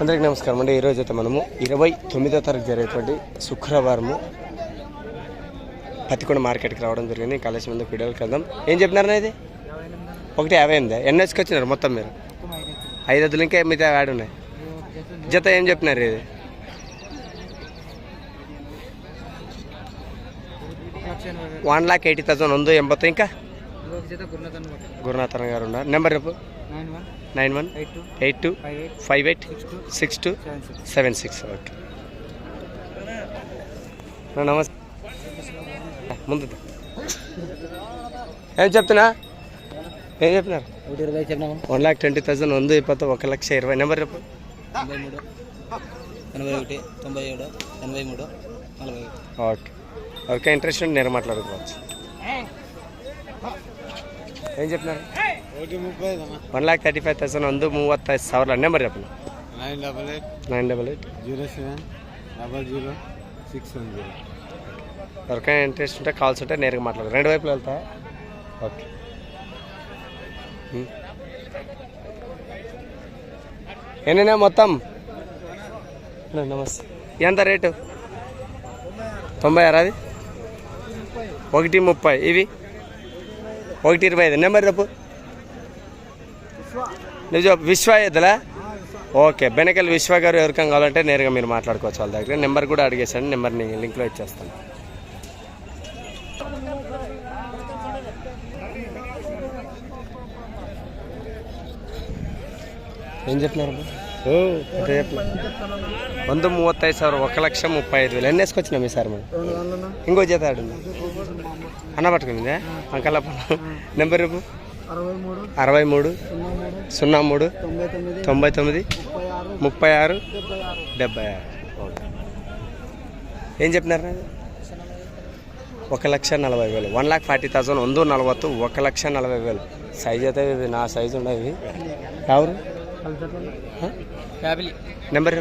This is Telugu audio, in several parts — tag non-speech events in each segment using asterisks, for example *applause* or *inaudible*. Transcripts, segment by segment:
అందరికీ నమస్కారం అండి. ఈరోజు అయితే మనము ఇరవై తొమ్మిదో తారీఖు జరిగేటువంటి శుక్రవారము పత్తికొండ మార్కెట్కి రావడం జరిగింది. కాలేజ్ ముందు వీడియోలు వెళ్దాం ఏం చెప్పినారా ఇది? ఒకటి యాభై ఎనిమిది. ఎన్ని వచ్చినారు మొత్తం మీరు? ఐదు వద్దులు ఇంకా మిగతా యాడ్ ఉన్నాయి. జత ఏం చెప్పినారు ఇది? వన్ లాక్ ఎయిటీ థౌసండ్ ఉందో ఎంబతో ఇంకా? గురునాథన్ గారు ఉన్నారు. నెంబర్ రేపు nine one eight two five eight six two seven six. Okay. నమస్తే. ముందు ఏం చెప్తున్నా? ఏం చెప్తున్నారు? వన్ ల్యాక్ ట్వంటీ థౌసండ్ వంద ఇప్పటి ఒక లక్ష ఇరవై. నెంబర్ రేపు ఎనభై ఒకటి తొంభై ఏడు ఎనభై మూడు నలభై ఓకే. ఓకే ఇంట్రెస్ట్ ఉంటే నేను మాట్లాడుకోవచ్చు. ఏం చెప్పినారు? One lakh thirty five thousand ಒಂದು ಮೂವತ್ತೈದು ಸಾವಿರ నెంబర్ చెప్పండి. Nine double eight. Nine double eight. Zero seven double zero six one zero. ఎవరికైనా ఇంట్రెస్ట్ ఉంటే కాల్స్ ఉంటే నేరుగా మాట్లాడారు రెండు వైపులు వెళ్తా? ఓకే. ఏనైనా మొత్తం? నమస్తే. ఎంత రేటు? తొంభై ఆరు అది? ఒకటి ముప్పై. ఇవి? ఒకటి ఇరవై ఐదు. నెంబర్ తప్పు నువ్వు చెప్పు. విశ్వ ఎద్దులా? ఓకే. బెనకల్ విశ్వ గారు ఎవరికం కావాలంటే నేరుగా మీరు మాట్లాడుకోవచ్చు వాళ్ళ దగ్గర. నెంబర్ కూడా అడిగేసాను. నెంబర్ నేను లింక్లో ఇచ్చేస్తాను. ఏం చెప్పినారు వంద మూవత్తైదు సార్ ఒక లక్ష ముప్పై ఐదు వేలు. ఎన్ని మీ సార్ మనం? ఇంకో చేత ఆడున్నాం అన్న పట్టుకుందా అంకల్లప్ప నెంబర్ రేపు అరవై మూడు సున్నా మూడు తొంభై తొమ్మిది ముప్పై ఆరు డెబ్బై ఆరు. ఓకే. ఏం చెప్పినారు? ఒక లక్ష నలభై వేలు. వన్ లాక్ ఫార్టీ థౌసండ్ వంద నలభై ఒక లక్ష నలభై వేలు. సైజ్ అయితే ఇది నా సైజు ఉండేవి ఎవరు? Number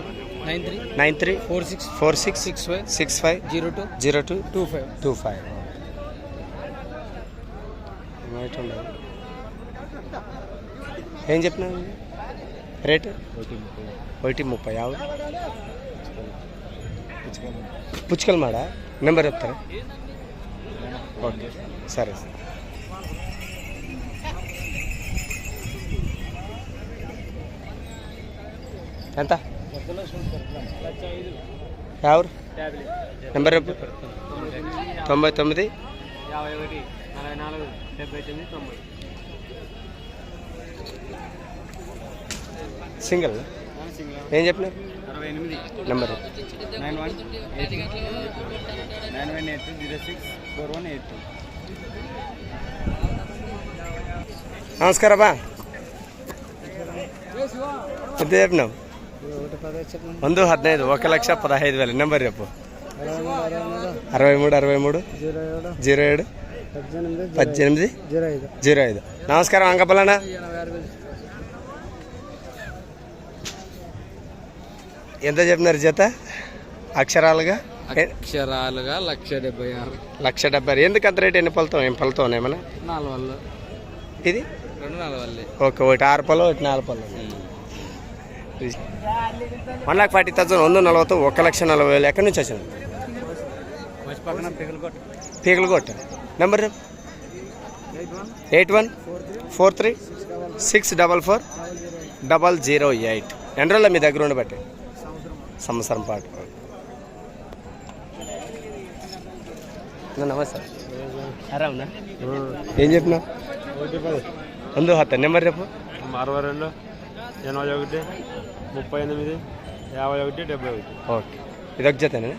nine three. Nine three. Four six. Four six six five. Six five zero two. Zero two two five. Two five. ఉండదు. ఏం చెప్పినా రేటు? ఒకటి ముప్పై. యాభై పుచ్చుకల మాడ? నెంబర్ చెప్తారా? ఓకే. సరే సార్. ఎంత? ఎవరు? నెంబర్ తొంభై తొమ్మిది? యాభై ఒకటి నలభై నాలుగు డెబ్బై తొమ్మిది తొంభై సింగిల్ ఏం చెప్పినారు అరవై ఎనిమిది number nine one eight nine one eight zero six four one eight two నమస్కారమ్మా ఎంత చెప్పినావు ఒకటి పదవి చెప్పండి ಒಂದು ಹದಿನೈದು ఒక లక్ష పదహైదు వేలు నెంబర్ చెప్పు అరవై మూడు అరవై అరవై మూడు మూడు పద్దెనిమిది జీరో ఐదు. నమస్కారం అంకపల్లనా ఎనభై ఆరు వేలు ఎంత చెప్పినారు జత? అక్షరాలుగా? అక్షరాలుగా లక్ష డెబ్బై ఆరు. లక్ష డెబ్బై ఆరు. ఎందుకు అంత రేట్? ఎన్ని పలుతాం ఏం పలుతాం ఏమన్నా? నాలుగు ఇది? రెండు నాలుగు వాళ్ళే ఓకే ఒకటి ఆరు పళ్ళు ఒకటి నాలుగు పళ్ళు. వన్ లాక్ ఫార్టీ థౌసండ్ వంద నలభై ఒక లక్ష నలభై వేలు. ఎక్కడి నుంచి వచ్చింది వచ్చి number. Eight one four three six double four double zero eight. ఎన్ని రోజులు మీ దగ్గర ఉండబట్టి. సంవత్సరం సంవత్సరం పాటు. నమస్తే ఏం చెప్పినా అందు హత్త నెంబర్ చెప్పు. అరవై రెండు ఎనభై ఒకటి ముప్పై ఎనిమిది యాభై ఒకటి డెబ్బై ఒకటి. ఓకే. ఇదొక జతేనా?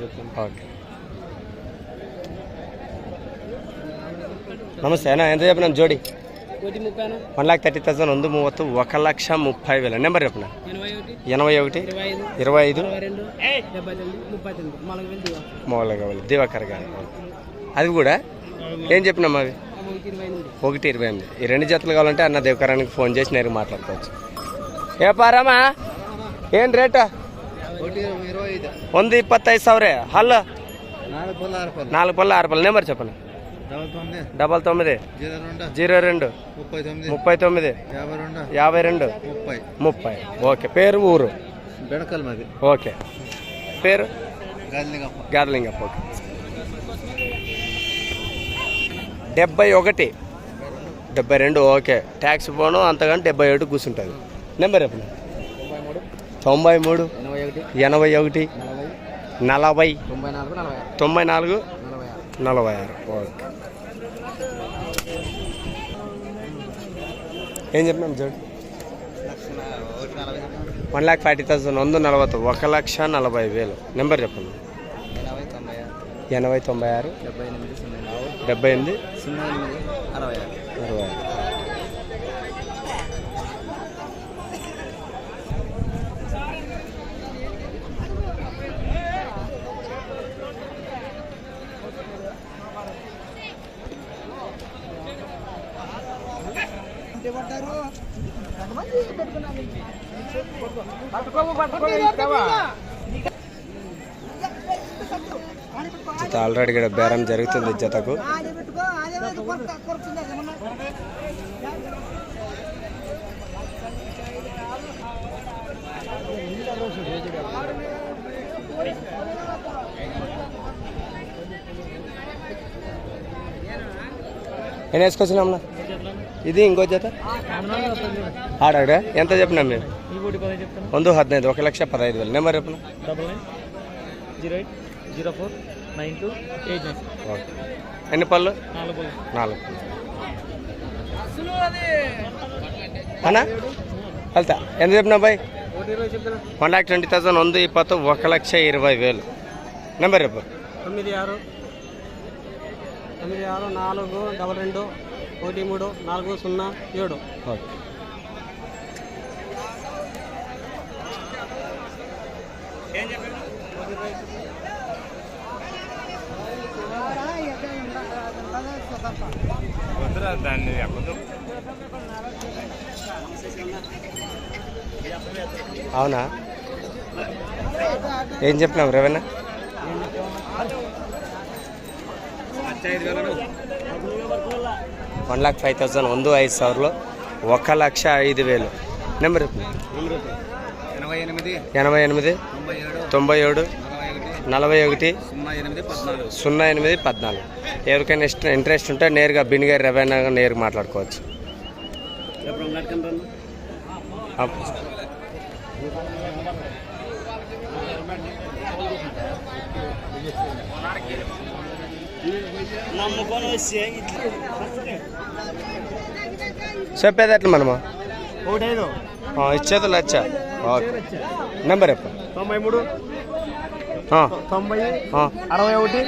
చెప్తాను ఓకే. నమస్తే అన్న ఎంత చెప్పినా జోడి ఒకటి ముప్పై వన్ లాక్ థర్టీ థౌసండ్ ಒಂದು ಮೂವತ್ತು ఒక లక్ష ముప్పై వేలు నెంబర్ చెప్పిన ఎనభై ఒకటి ఎనభై ఒకటి ఇరవై ఐదు ఇరవై ఐదు ఇరవై రెండు డెబ్బై తొమ్మిది ముప్పై తొమ్మిది నాలుగు వేలు దిగా మూలగా వాళ్ళు దివాకర్ గారు అది కూడా ఏం చెప్పినాం అవి ఒకటి ఇరవై ఎనిమిది ఒకటి ఇరవై ఎనిమిది ఈ రెండు జతలు కావాలంటే అన్న దేవకరానికి ఫోన్ చేసి నేరుగా మాట్లాడుకోవచ్చు ఏ పారమ్మా ఏం ರೇಟ ఒకటి ఇరవై ఐదు ಒಂದು ಇಪ್ಪತ್ತೈದು ಸಾವಿರ ಹಲ್ಲ నాలుగు పళ్ళు ఆరు పళ్ళు నాలుగు పళ్ళు ఆరు పళ్ళు నెంబర్ చెప్పండి డబల్ తొమ్మిది. జీరో రెండు. ముప్పై తొమ్మిది. యాభై రెండు. ముప్పై. ముప్పై. ఓకే. పేరు ఊరు? బెడకల్ మాది. ఓకే. పేరు? ఓకే. డెబ్బై ఒకటి. డెబ్బై రెండు. ఓకే. ట్యాక్స్ పోను అంతగాని డెబ్బై ఒకటి కూర్చుంటుంది నెంబర్ చెప్పండి. తొంభై మూడు. ఎనభై ఒకటి. నలభై. తొంభై నాలుగు. నలభై ఆరు. ఓకే. ఏం చెప్పినాం చూడు వన్ ల్యాక్ ఫార్టీ థౌసండ్ వంద నలభై ఒక లక్ష నలభై వేలు. నెంబర్ చెప్పండి. ఎనభై తొంభై ఆరు. డెబ్బై ఎనిమిది. సున్నా ఎనిమిది అరవై ఆరు. అరవై ఆరు. జత ఆల్రెడీ ఇక్కడ బేరం జరుగుతుంది జతకు. నేను వేసుకొచ్చినామన్నా ఇది ఇంకో జత ఆడాడా ఎంత చెప్పినాం మీరు ఇంకోటి పది చెప్తాను ಒಂದು ಹದಿನೈದು ఒక లక్ష పదహైదు వేలు నెంబర్ చెప్పను double nine zero eight zero four nine two eight nine okay ఎన్ని పళ్ళు నాలుగు నాలుగు అన్నా వెళ్తా ఎంత చెప్పినా బాయ్ ఒకటి ఇరవై చెప్తాను వన్ ల్యాక్ ట్వంటీ థౌసండ్ ಒಂದು ಇಪ್ಪತ್ತು ఒక లక్ష ఇరవై వేలు నెంబర్ చెప్పు తొమ్మిది ఆరు తొమ్మిది ఆరు నాలుగు డబల్ రెండు ఒకటి మూడు నాలుగు సున్నా ఏడు. ఓకే. అవునా? ఏం చెప్పినావు రవేనా? వన్ ల్యాక్ ఫైవ్ థౌసండ్ ಒಂದು ఐదు సార్లు. ఒక లక్ష ఐదు వేలు. నెంబర్ ఎనభై ఎనిమిది తొంభై ఏడు నలభై ఒకటి సున్నా ఎనిమిది పద్నాలుగు. ఎవరికైనా ఇష్ట ఇంట్రెస్ట్ ఉంటే నేరుగా బిన్గారి రవైనా నేరుగా మాట్లాడుకోవచ్చు. Thank you. నమ్ముకొని చెప్పేది ఎట్లా మనము? ఒకటి ఐదు ఆ, ఇచ్చేది లచ్చ. ఓకే. నెంబర్ చెప్పు. తొంభై మూడు తొంభై. అరవై ఒకటి.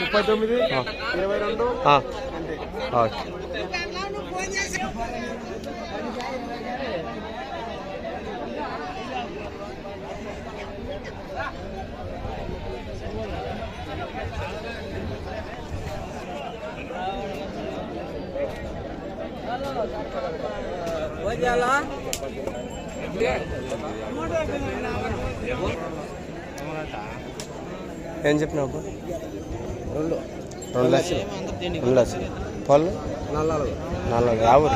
ముప్పై తొమ్మిది. ఇరవై రెండు. ఓకే. ఏం చెప్పినావు రెండు. రెండు లక్షలు. రెండు లక్షలు. పళ్ళు నాలుగు. యాభై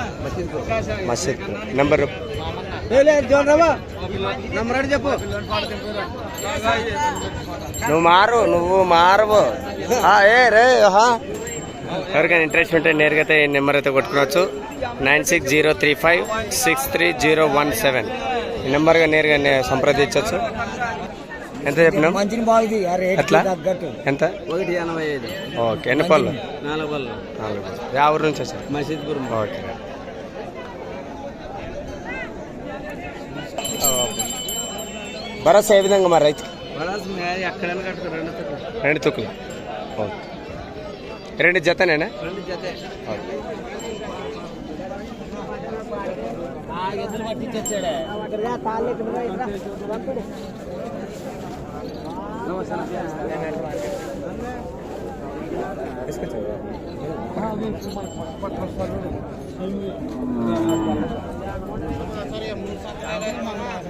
మసీద్ నెంబర్. నంబర్ చెప్పు. నువ్వు మారు నువ్వు మారవు. ఏ రే హా ఎవరికైనా ఇంట్రెస్ట్ ఉంటే నేరుగా అయితే ఈ నెంబర్ అయితే కొట్టుకోవచ్చు. Nine six zero three five six three zero one seven ఈ నెంబర్గా నేరుగా సంప్రదించవచ్చు. ఎంత చెప్పినాం ఎట్లా? ఎంత? ఒకటి ఎనభై ఐదు. ఓకే ఎన్ని పళ్ళు? నాలుగు పళ్ళు. నాలుగు యా ఊరు నుంచి వచ్చారు మసీద్పురం ఓకే. భరోసా ఏ విధంగా మరి రైతు? ఎక్కడైనా కట్టుకో రెండు రెండు తుక్కులు? ఓకే. రెండు జతనేనా? పట్టించాడే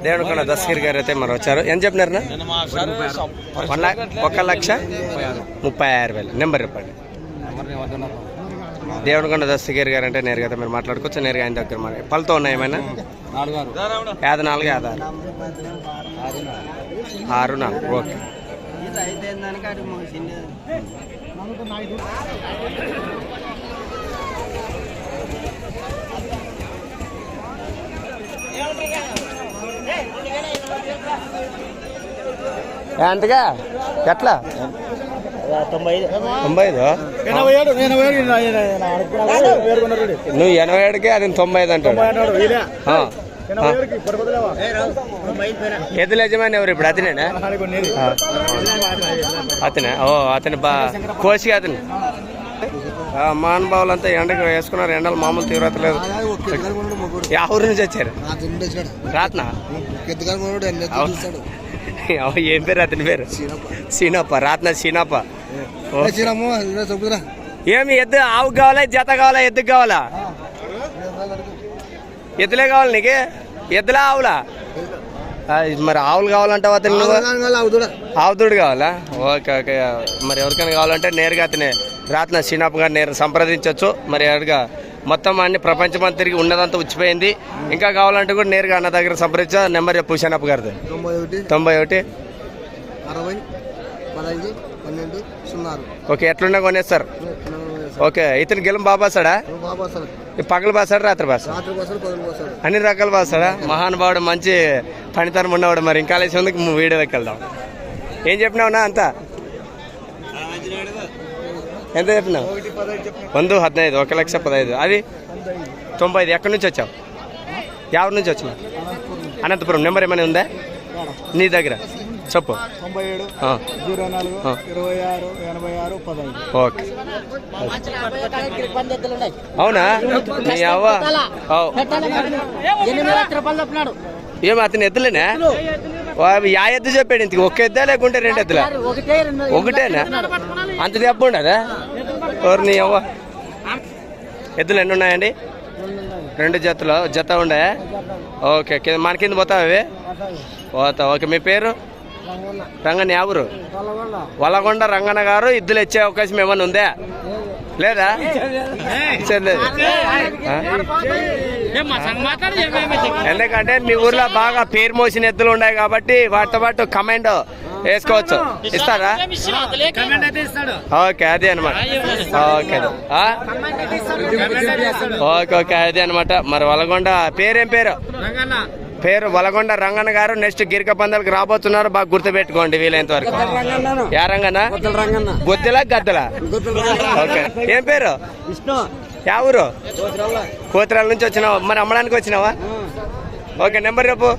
దేవుడికొండ దస్కీర్ గారు అయితే మరి వచ్చారు. ఎంత చెప్పినారు ఒక లక్ష ముప్పై ఆరు వేలు. నెంబర్ చెప్పండి. దేవునికొండ దస్తగిరి గారు అంటే నేరుగా అయితే మీరు మాట్లాడుకోవచ్చు. నేరుగా ఆయన దగ్గర మరి. పళ్ళతో ఉన్నాయి ఏమైనా? యాద నాలుగు యాద ఆరు. ఆరు నాలుగు ఓకే ఎంతగా ఎట్లా? తొంభై ఐదు. నువ్వు ఎనభై ఏడుకి అది తొంభై ఐదు అంటాడు. ఎద్దుల యజమాని ఎవరు ఇప్పుడు? అతనేనా? ఆ. అతనే? ఓ అతని బా. కోసి అతను. ఆ, మహానుభావులంతా ఎండకు వేసుకున్నారు. ఎండలు మామూలు తీవ్రత లేదు. యా ఊరు నుంచి వచ్చారు? రాత్నా? *laughs* ఏం పేరు అతని పేరు? సీనప్ప రాత్న సీనప్ప. ఏమి ఎద్దు ఆవు కావాలా జత కావాలా ఎద్దుకు కావాలా? ఎద్దులే కావాలి నీకు? ఎద్దులా ఆవులా? మరి ఆవులు కావాలంటావా ఆవుతుడు. కావాలా? Okay okay. మరి ఎవరికైనా కావాలంటే నేరుగా అతనే రాత్న శ్రీనాథ్ గారు నేరు సంప్రదించవచ్చు మరి అడుగా మొత్తం అన్ని ప్రపంచమంతా తిరిగి ఉన్నదంతా ఉచ్చిపోయింది. ఇంకా కావాలంటే కూడా నేరుగా అన్న దగ్గర సంప్రదించా. నెంబర్ చెప్పు షనప్ గారిది. తొంభై ఒకటి. తొంభై ఒకటి. అరవై. పదహైదు పన్నెండు సున్నారు. ఓకే ఎట్లున్నా కొనేస్తారు. ఓకే ఇతను గెలం బాగా బాసాడా? బాబా సార్ ఈ పగలు బాసాడు రాత్రి బాసా రాత్రి బస్సులు పదులు బస్సులు అన్ని రకాలు బాసాడా? మహానుభావుడు మంచి పనితనం ఉన్నవాడు మరి. ఇంకా లేచి ఉంది వీడియోకి వెళ్దాం. ఏం చెప్పినావునా అంతా? ఎంత చెప్పినావు? వంద హద్నైదు ఒక లక్ష పదహైదు. అది? తొంభై ఐదు. ఎక్కడి నుంచి వచ్చావు? ఎవరి నుంచి వచ్చినావు? అనంతపురం. నెంబర్ ఏమైనా ఉందా? నీ దగ్గర. చెప్పు. తొంభై ఏడు జీరో నాలుగు. ఇరవై ఆరు ఎనభై ఆరు పదహైదు. ఓకే. అవునా? నీ అవ్వ. అవ్. ఎనిమిది లక్షల రూపాయలు చెప్పినాడు ఏం అతను ఎద్దులేనా? వా- యా ఎద్దు చెప్పాడు ఇంతకు. ఒక్క ఎద్దా లేకుంటే రెండు ఎద్దులా? ఒకటే రెండు ఒకటేనా? అంత దెబ్బ ఉండదా? ఎవరు నీ అవ్వ. ఎద్దులు ఎన్ని ఉన్నాయండి? రెండు జతలు. జత ఉండే ఓకే కింద మన కింద పోతావు అవి? పోతా ఓకే మీ పేరు? రంగన్ ఎవరు వలగొండ రంగన్న గారు ఇద్దులు ఇచ్చే అవకాశం ఏమైనా ఉందా లేదా? ఎందుకంటే మీ ఊర్లో బాగా పేరు మోసిన ఎద్దులు ఉన్నాయి కాబట్టి వాటితో పాటు కమెంట్ వేసుకోవచ్చు ఇస్తారా ఓకే అదే అనమాట ఓకే ఆ? ఓకే ఓకే అదే అనమాట మరి వలగొండ పేరేం పేరు పేరు వలగొండ రంగన్న గారు నెక్స్ట్ గిరిక పందాలకు రాబోతున్నారు. బాగా గుర్తుపెట్టుకోండి వీలైనంత వరకు. యా రంగన్న? గుద్దెలా గద్దెలా ఓకే. ఏం పేరు? విష్ణు. యా ఊరు? కోతిరాల నుంచి వచ్చినావా? మరి అమ్మడానికి వచ్చినావా? ఓకే నెంబర్ రెండు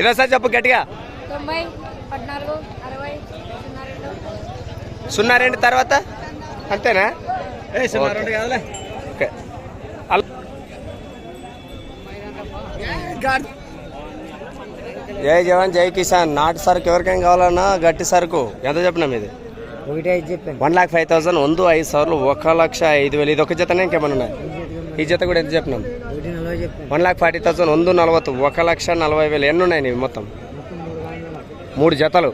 ఇదోసారి చెప్పు గట్టిగా. సున్నా రెండు. సున్నా రెండు తర్వాత? అంతేనా? ఓకే. అల్- జై జవాన్ జై కిసాన్. నాటు సరుకు ఎవరికైనా కావాలన్నా గట్టి సరుకు. ఎంత చెప్పినాం ఇది ఒకటే చెప్పాను. వన్ లాక్ ఫైవ్ థౌసండ్ వంద ఐదు సార్లు ఒక లక్ష ఐదు వేలు. ఇది ఒక జతనే ఇంకేమైనా ఉన్నాయి? ఈ జత కూడా ఎంత చెప్పినాం? నలభై వన్ లాక్ ఫార్టీ థౌసండ్ వంద నలవత్తు ఒక లక్ష నలభై వేలు. ఎన్ని ఉన్నాయి నీవి మొత్తం? మూడు జతలు.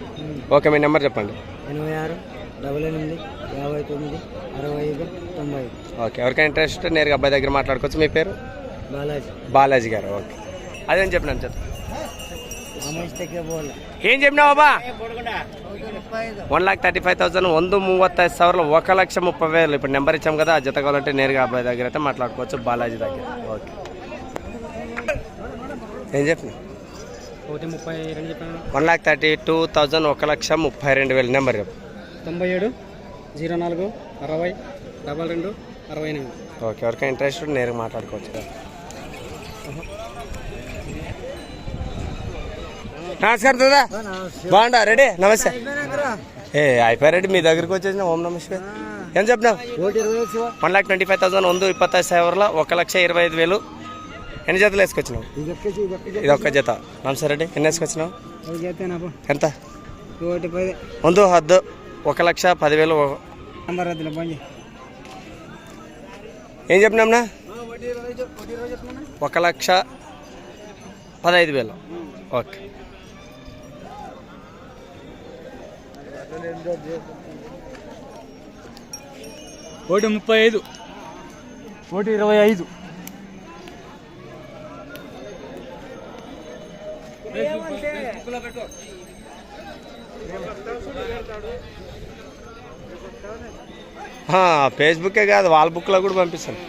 ఓకే మీ నెంబర్ చెప్పండి. ఎనభై ఆరు డబల్ ఎనిమిది యాభై తొమ్మిది అరవై ఐదు తొంభై ఓకే ఎవరికైనా ఇంట్రెస్ట్ నేరుగా అబ్బాయి దగ్గర మాట్లాడుకోవచ్చు. మీ పేరు? బాలాజీ. బాలాజీ గారు. ఓకే. అదేం చెప్పినాను జత అమేష్ దగ్గర పోవాలి ఏం చెప్పినావు అబ్బా one lakh thirty five thousand వంద మూవత్తైదు ಸಾವಿರ ఒక లక్ష ముప్పై వేలు ఇప్పుడు నెంబర్ ఇచ్చాం కదా ఆ జత కావాలంటే నేరుగా అబ్బాయి దగ్గర అయితే మాట్లాడుకోవచ్చు బాలాజీ దగ్గర ఓకే ఏం చెప్పిన ఒకటి ముప్పై రెండు చెప్పాను one lakh thirty two thousand ఒక లక్ష ముప్పై రెండు వేలు నెంబర్ చెప్పు తొంభై ఏడు జీరో నాలుగు అరవై డబల్ రెండు అరవై ఎనిమిది ఓకే ఎవరికైనా ఇంట్రెస్ట్ ఉంటే నేరుగా మాట్లాడుకోవచ్చు నమస్కారం దాదా బాగుండా రెడీ? నమస్తే. ఏ అయిపోయారెడ్డి మీ దగ్గరికి వచ్చేసిన. ఓం నమస్కారం ఏం చెప్పినావు one lakh twenty five thousand వంద ఇప్పత్తైదు సేవర్లో ఒక లక్ష ఇరవై ఐదు వేలు. ఎన్ని జతలు వేసుకొచ్చినావు? ఇది ఒక్క జత నమస్తే రెడ్డి. ఎన్ని వేసుకొచ్చినావు? ఎంత? ముందు హద్దు ఒక లక్ష పదివేలు. ఏం చెప్పినాంనా ఒక లక్ష పదహైదు వేలు. ఓకే. ఒకటి ముప్పై ఐదు ఒకటి ఇరవై ఐదు ఆ, ఫేస్బుకే కాదు వాళ్ళ బుక్లో కూడా పంపిస్తాను.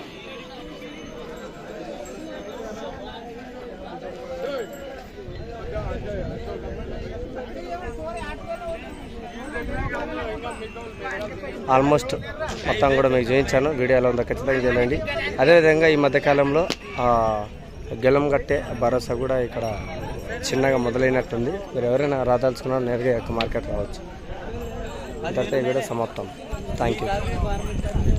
ఆల్మోస్ట్ మొత్తం కూడా మీకు చూపించాను. వీడియో ఎలా ఉందో ఖచ్చితంగా తెలియండి అదేవిధంగా ఈ మధ్యకాలంలో గెలం కట్టే భరోసా కూడా ఇక్కడ చిన్నగా మొదలైనట్టుంది. మీరు ఎవరైనా రాదాల్చుకున్నా నేరుగా యొక్క మార్కెట్ రావచ్చు. ఇంతటితో ఈ వీడియో సమాప్తం. Thank you